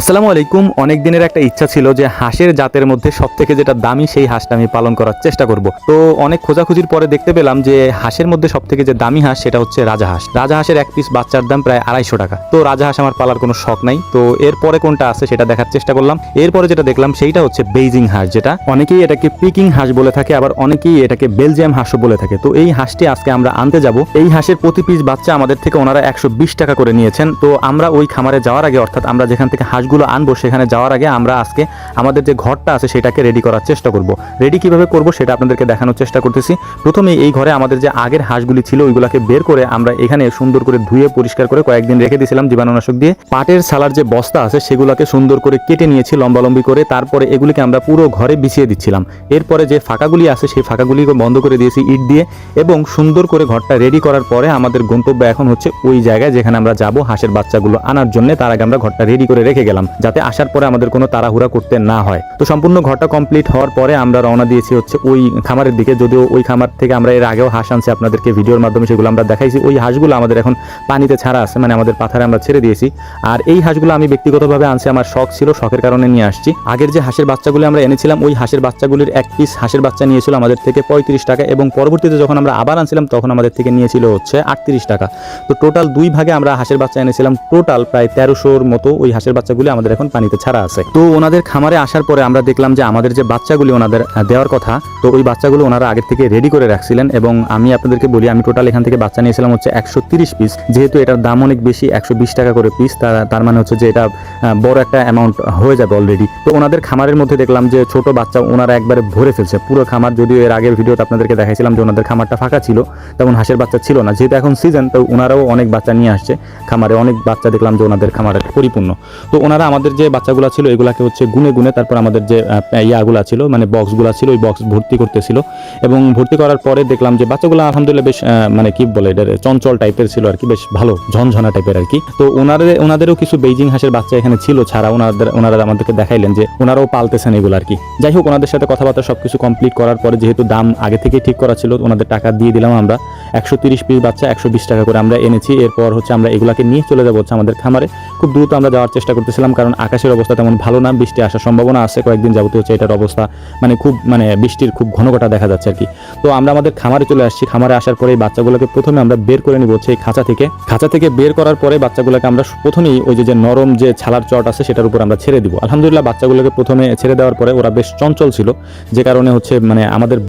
আসসালামু আলাইকুম। অনেক দিনের একটা ইচ্ছা ছিল যে হাঁসের জাতের মধ্যে সব থেকে যেটা দামি সেই হাঁসটা আমি পালন করার চেষ্টা করব। তো অনেক খোঁজাখুঁজির পরে দেখতে পেলাম যে হাঁসের মধ্যে সব থেকে যে দামি হাঁস সেটা হচ্ছে রাজাহাঁস রাজাহাঁসের এক পিস বাচ্চার দাম প্রায় আড়াইশো টাকা। তো রাজা হাঁস আমার পালার কোনো শখ নাই। তো এরপরে কোনটা আছে সেটা দেখার চেষ্টা করলাম। এরপরে যেটা দেখলাম সেইটা হচ্ছে বেইজিং হাঁস যেটা অনেকেই এটাকে পিকিং হাঁস বলে থাকে, আবার অনেকেই এটাকে বেলজিয়াম হাঁসও বলে থাকে। তো এই হাঁসটি আজকে আমরা আনতে যাব। এই হাঁসের প্রতি পিস বাচ্চা আমাদের থেকে ওনারা একশো বিশ টাকা করে নিয়েছেন। তো আমরা ওই খামারে যাওয়ার আগে অর্থাৎ আমরা যেখান থেকে হাঁসগুলো আনব, সেখানে যাওয়ার আগে আমরা আজকে আমাদের যে ঘরটা আছে সেটাকে রেডি করার চেষ্টা করব। রেডি কীভাবে করব সেটা আপনাদেরকে দেখানোর চেষ্টা করতেছি। প্রথমে এই ঘরে আমাদের যে আগের হাঁসগুলি ছিল, ওইগুলোকে বের করে আমরা এখানে সুন্দর করে ধুয়ে, পরিষ্কার করে কয়েকদিন রেখে দিয়েছিলাম জীবাণুনাশক দিয়ে। পাটের সালার যে বস্তা আছে, সেগুলোকে সুন্দর করে কেটে নিয়েছি লম্বালম্বি করে, তারপরে এগুলিকে আমরা পুরো ঘরে বিছিয়ে দিচ্ছিলাম। এরপরে যে ফাঁকাগুলি আছে, সেই ফাঁকাগুলিকে বন্ধ করে দিয়েছি ইট দিয়ে এবং সুন্দর করে ঘরটা রেডি করার পরে আমাদের গন্তব্য এখন হচ্ছে ওই জায়গায় যেখানে আমরা যাব হাঁসের বাচ্চাগুলো আনার জন্য। তার আগে আমরা ঘরটা রেডি করে রেখে গেলাম। যাতে আসার পরে আমাদের কোনো তাড়াহুড়া করতে না হয়। তো সম্পূর্ণ ঘরটা কমপ্লিট হওয়ার পরে আমরা রওনা দিয়েছি হচ্ছে ওই খামারের দিকে। যদিও ওই খামার থেকে আমরা এর আগেও হাঁস আনছি, আপনাদেরকে ভিডিওর মাধ্যমে সেগুলো আমরা দেখাইছি। ওই হাঁসগুলো আমাদের এখন পানিতে ছাড়া আছে মানে আমাদের পাথারে আমরা ছেড়ে দিয়েছি। আর এই হাঁসগুলো আমি ব্যক্তিগতভাবে আনছি, আমার শখ ছিল, শখের কারণে নিয়ে আসছি। আগের যে হাঁসের বাচ্চাগুলো আমরা এনেছিলাম, ওই হাঁসের বাচ্চাগুলির এক পিস হাঁসের বাচ্চা নিয়েছিল আমাদের থেকে পঁয়ত্রিশ টাকা এবং পরবর্তীতে যখন আমরা আবার আনছিলাম, তখন আমাদের থেকে নিয়েছিল হচ্ছে আটত্রিশ টাকা। তো টোটাল দুই ভাগে আমরা হাঁসের বাচ্চা এনেছিলাম। টোটাল প্রায় তেরোশোর মতো ওই হাঁসের বাচ্চাগুলি আমাদের এখন পানিতে ছাড়া আছে। তো ওনাদের খামারে আসার পরে আমরা দেখলাম যে আমাদের যে বাচ্চাগুলি ওনাদের দেওয়ার কথা, তো ওই বাচ্চাগুলো ওনারা আগের থেকে রেডি করে রাখছিলেন এবং আমি আপনাদেরকে বলি, আমি টোটাল এখান থেকে বাচ্চা নিয়েছিলাম হচ্ছে একশো পিস যেহেতু এটার দাম অনেক বেশি, একশো বিশ টাকা করে পিস তার মানে হচ্ছে যে এটা বড় একটা অ্যামাউন্ট হয়ে যাবে অলরেডি তো ওনাদের খামারের মধ্যে দেখলাম যে ছোট বাচ্চা ওনারা একবারে ভরে ফেলছে। পুরো খামার, যদিও এর আগের ভিডিওতে আপনাদেরকে দেখাইছিলাম যে ওনাদের খামারটা ফাঁকা ছিল, তেমন হাঁসের বাচ্চা ছিল না। যেহেতু এখন সিজন তো ওনারাও অনেক বাচ্চা নিয়ে আসছে। খামারে অনেক বাচ্চা দেখলাম যে ওনাদের খামারে পরিপূর্ণ। তো ওনারা আমাদের যে বাচ্চাগুলো ছিল, এগুলাকে হচ্ছে গুনে গুনে তারপর আমাদের যে ইয়াগুলা ছিল মানে বক্সগুলো ছিল, ওই বক্স ভর্তি করতেছিল। এবং ভর্তি করার পরে দেখলাম যে বাচ্চাগুলো আলহামদুলিল্লাহ বেশ মানে কি বলে এটা চঞ্চল টাইপের ছিল আর কি, বেশ ভালো, ঝনঝনা টাইপের আর কি। তো ওনাদের ওনাদেরও কিছু বেইজিং হাঁসের বাচ্চা এখানে ছিল ছাড়া ওনাদের, ওনারা আমাদেরকে দেখাইলেন যে ওনারাও পালতেছেন এগুলো আর কি। যাই হোক, ওনাদের সাথে কথাবার্তা সবকিছু কমপ্লিট করার পরে যেহেতু দাম আগে থেকেই ঠিক করা ছিল, ওনাদের টাকা দিয়ে দিলাম আমরা। একশো তিরিশ পিস বাচ্চা, একশো বিশ টাকা করে আমরা এনেছি। এরপর হচ্ছে আমরা এগুলাকে নিয়ে চলে যাব হচ্ছে আমাদের খামারে। খুব দ্রুত আমরা যাওয়ার চেষ্টা করতেছিলাম, কারণ আকাশের অবস্থা তেমন ভালো না, বৃষ্টি আসার সম্ভাবনা আছে, কয়েকদিন যাবতীয় হচ্ছে এটার অবস্থা মানে খুব মানে বৃষ্টির খুব ঘন ঘটা দেখা যাচ্ছে আর কি। তো আমরা আমাদের খামারে চলে আসছি, খামারে আসার পরে এই বাচ্চাগুলোকে প্রথমে আমরা বের করে নিব হচ্ছে এই খাঁচা থেকে। খাঁচা থেকে বের করার পরে বাচ্চাগুলোকে আমরা প্রথমেই ওই যে যে নরম যে ছালার চট আছে সেটার উপর আমরা ছেড়ে দিব। আলহামদুলিল্লাহ বাচ্চাগুলোকে প্রথমে ছেড়ে দেওয়ার পরে ওরা বেশ চঞ্চল ছিল, যে কারণে হচ্ছে মানে আমাদের